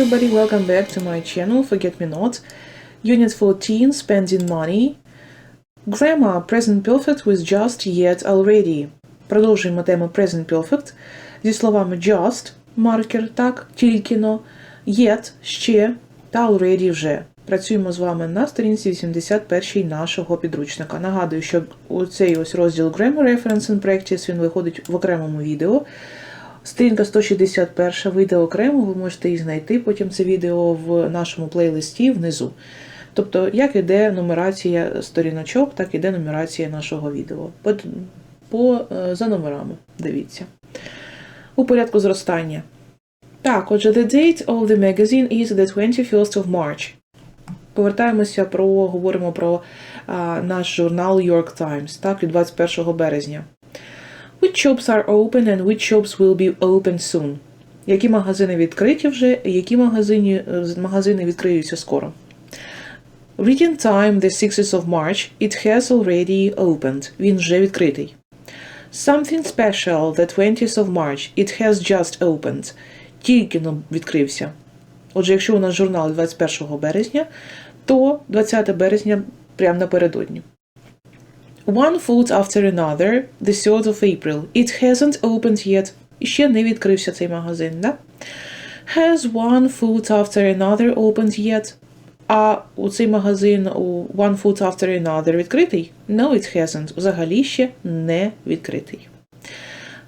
everybody, welcome back to my channel Forget Me Not. Unit 14, Spending Money. Grammar Present Perfect with just, yet, already. Продовжуємо тему Present Perfect зі словами just, маркер, так, тільки-но, yet, ще та already вже. Працюємо з вами на сторінці 81 нашого підручника. Нагадую, що цей ось розділ Grammar Reference and Practice він виходить в окремому відео. Сторінка 161 вийде окремо, ви можете її знайти потім це відео в нашому плейлисті внизу. Тобто, як іде нумерація сторіночок, так іде нумерація нашого відео. По, по, е, За номерами, дивіться. У порядку зростання. Так, отже, the date of the magazine is the 21st of March. Повертаємося про, говоримо про а, наш журнал York Times, так, від 21 березня. Which shops are open and which shops will be open soon? Які магазини відкриті вже, які магазини, магазини відкриються скоро? Reading time the 6th of March. It has already opened. Він вже відкритий. Something special the 20th of March. It has just opened. Тільки відкрився. Отже, якщо у нас журнал 21 березня, то 20 березня прямо напередодні. One foot after another, the 3rd of April. It hasn't opened yet. І ще не відкрився цей магазин, да? Has one foot after another opened yet? А у цей магазин у One Foot After Another відкритий? No, it hasn't. Взагалі ще не відкритий.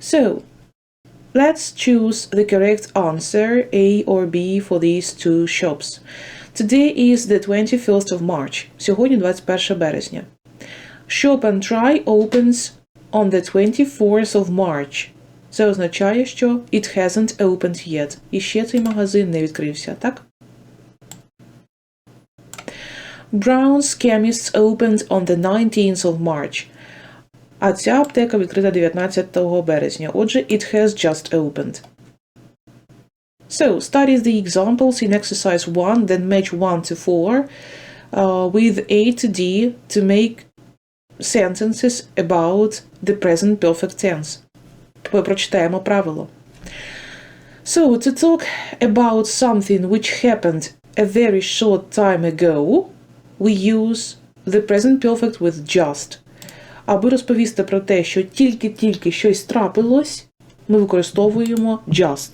So, let's choose the correct answer A or B for these two shops. Today is the 21st of March. Сьогодні 21 березня. Shop and Try opens on the 24th of March. Це означає, що it hasn't opened yet. І ще цей магазин не відкрився, так? Brown's Chemists opened on the 19th of March. А ця аптека відкрита 19 березня. Отже, it has just opened. So, study the examples in exercise 1, then match 1 to 4 uh, with A to D to make sentences about the present perfect tense. Прочитаємо правило. So, to talk about something which happened a very short time ago, we use the present perfect with just. Аби розповісти про те, що тільки-тільки щось трапилось, ми використовуємо just.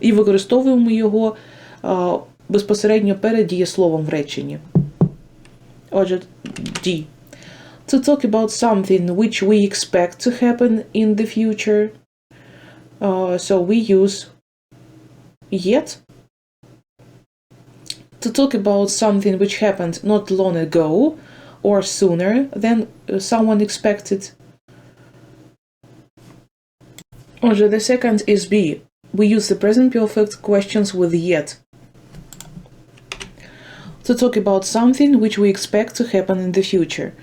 І використовуємо його а, безпосередньо перед дієсловом в реченні. Отже, D. To talk about something which we expect to happen in the future. Uh, so we use yet to talk about something which happened not long ago or sooner than someone expected. Отже, the second is B. We use the present perfect questions with yet. To talk about something which we expect to happen in the future.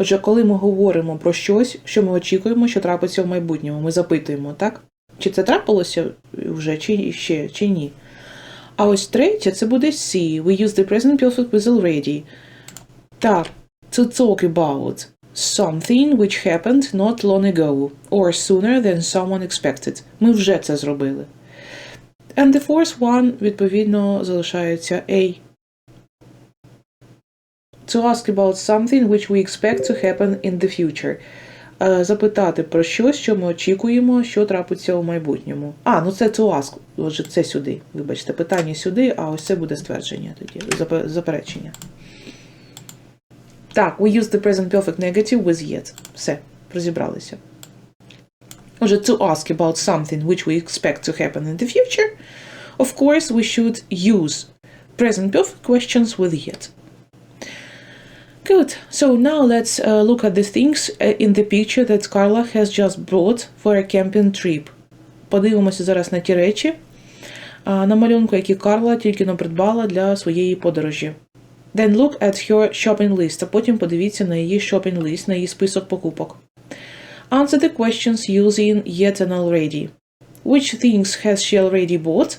Отже, коли ми говоримо про щось, що ми очікуємо, що трапиться в майбутньому, ми запитуємо, так? Чи це трапилося вже, чи ще, чи ні? А ось третє це буде C. We use the present perfect with already. Так, to talk about something which happened not long ago or sooner than someone expected. Ми вже це зробили. And the fourth one, відповідно, залишається A. To ask about something which we expect to happen in the future. Запитати про щось, що ми очікуємо, що трапиться у майбутньому. А, ну це to ask. Отже, це сюди. Вибачте, питання сюди, а ось це буде ствердження тоді, заперечення. Так, we use the present perfect negative with yet. Все, розібралися. Отже, to ask about something which we expect to happen in the future, of course, we should use present perfect questions with yet. Good. So now let's uh, look at the things uh, in the picture that Carla has just brought for a camping trip. Подивимося зараз на ті речі, uh, на малюнку, які Карла тільки но придбала для своєї подорожі. Then look at her shopping list, а потім подивіться на її shopping list, на її список покупок. Answer the questions using yet and already. Which things has she already bought?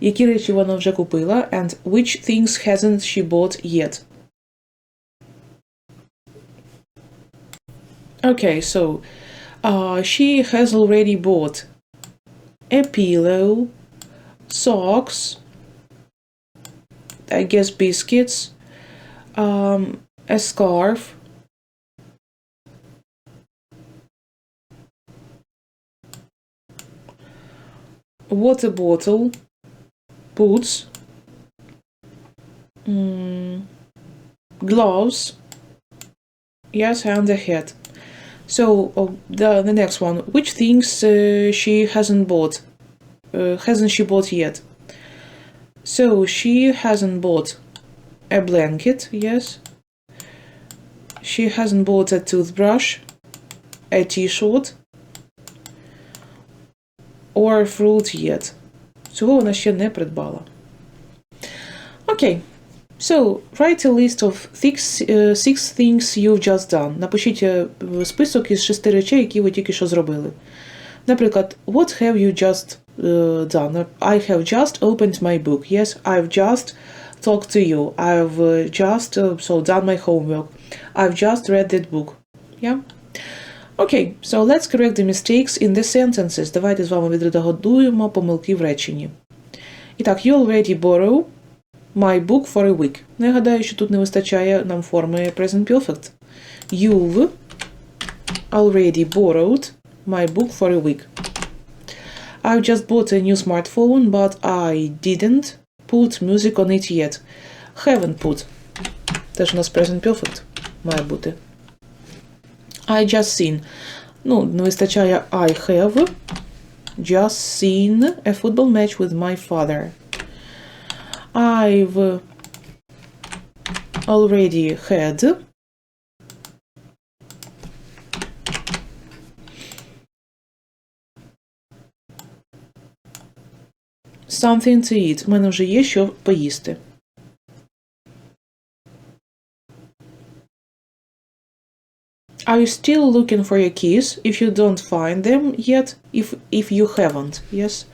Які речі вона вже купила? And which things hasn't she bought yet? Okay, so uh, she has already bought a pillow, socks, I guess biscuits, um, a scarf, water bottle, boots, mm, gloves, yes, and a hat. So oh, the the next one, which things uh, she hasn't bought? Uh, hasn't she bought yet? So she hasn't bought a blanket, yes. She hasn't bought a toothbrush, a t-shirt, or a fruit yet. Цього вона ще не придбала. Окей. So, write a list of six, uh, six things you've just done. Напишіть е, список із шести речей, які ви тільки що зробили. Наприклад, what have you just uh, done? I have just opened my book. Yes, I've just talked to you. I've uh, just uh, so done my homework. I've just read that book. Yeah? Okay, so let's correct the mistakes in the sentences. Давайте з вами відредагуємо помилки в реченні. І так, you already borrow my book for a week. Ну, я гадаю, що тут не вистачає нам форми present perfect. You've already borrowed my book for a week. I've just bought a new smartphone, but I didn't put music on it yet. Haven't put. Теж у нас present perfect має бути. I just seen. Ну, не вистачає I have just seen a football match with my father. I've already had something to eat. У мене вже є що поїсти. Are you still looking for your keys if you don't find them yet? If if you haven't, yes.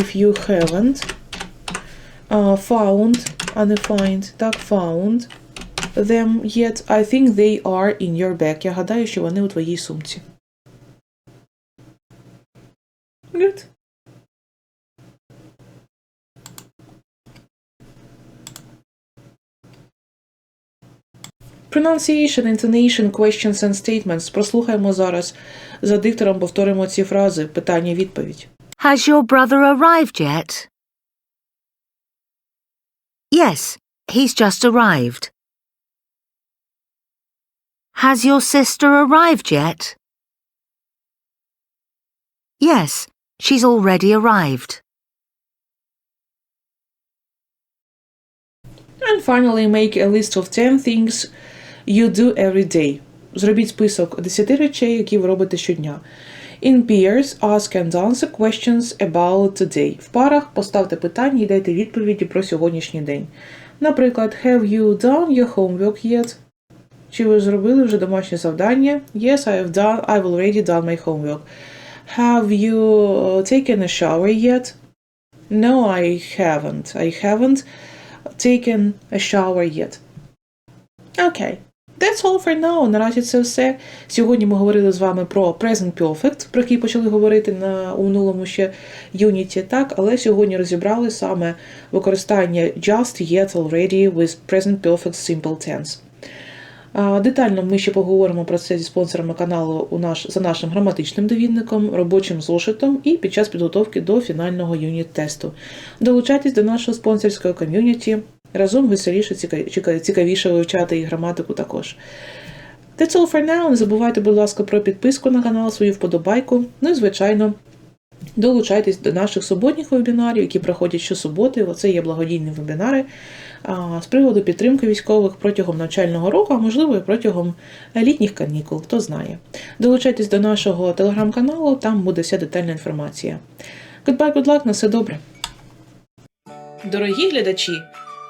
If you haven't uh, found, undefined, так, found them yet, I think they are in your bag. Я гадаю, що вони у твоїй сумці. Good. Pronunciation, intonation, questions and statements. Прослухаємо зараз за диктором, повторимо ці фрази. Питання, відповідь. Has your brother arrived yet? Yes, he's just arrived. Has your sister arrived yet? Yes, she's already arrived. And finally, make a list of 10 things you do every day. Зробіть список 10 речей, які ви робите щодня. In pairs, ask and answer questions about today. В парах поставте питання і дайте відповіді про сьогоднішній день. Наприклад, Have you done your homework yet? Чи ви зробили вже домашнє завдання? Yes, I have done. I've already done my homework. Have you taken a shower yet? No, I haven't. I haven't taken a shower yet. Окей. That's all for now. Наразі це все. Сьогодні ми говорили з вами про Present Perfect, про який почали говорити на у минулому ще юніті, так, але сьогодні розібрали саме використання just yet already with Present Perfect Simple Tense. Детально ми ще поговоримо про це зі спонсорами каналу у наш, за нашим граматичним довідником, робочим зошитом і під час підготовки до фінального юніт-тесту. Долучайтесь до нашого спонсорського ком'юніті. Разом веселіше, цікавіше вивчати і граматику також. That's all for now. Не забувайте, будь ласка, про підписку на канал, свою вподобайку. Ну і, звичайно, долучайтесь до наших суботніх вебінарів, які проходять щосуботи. Оце є благодійні вебінари з приводу підтримки військових протягом навчального року, а можливо і протягом літніх канікул, хто знає. Долучайтесь до нашого телеграм-каналу, там буде вся детальна інформація. Goodbye, good luck, на все добре. Дорогі глядачі,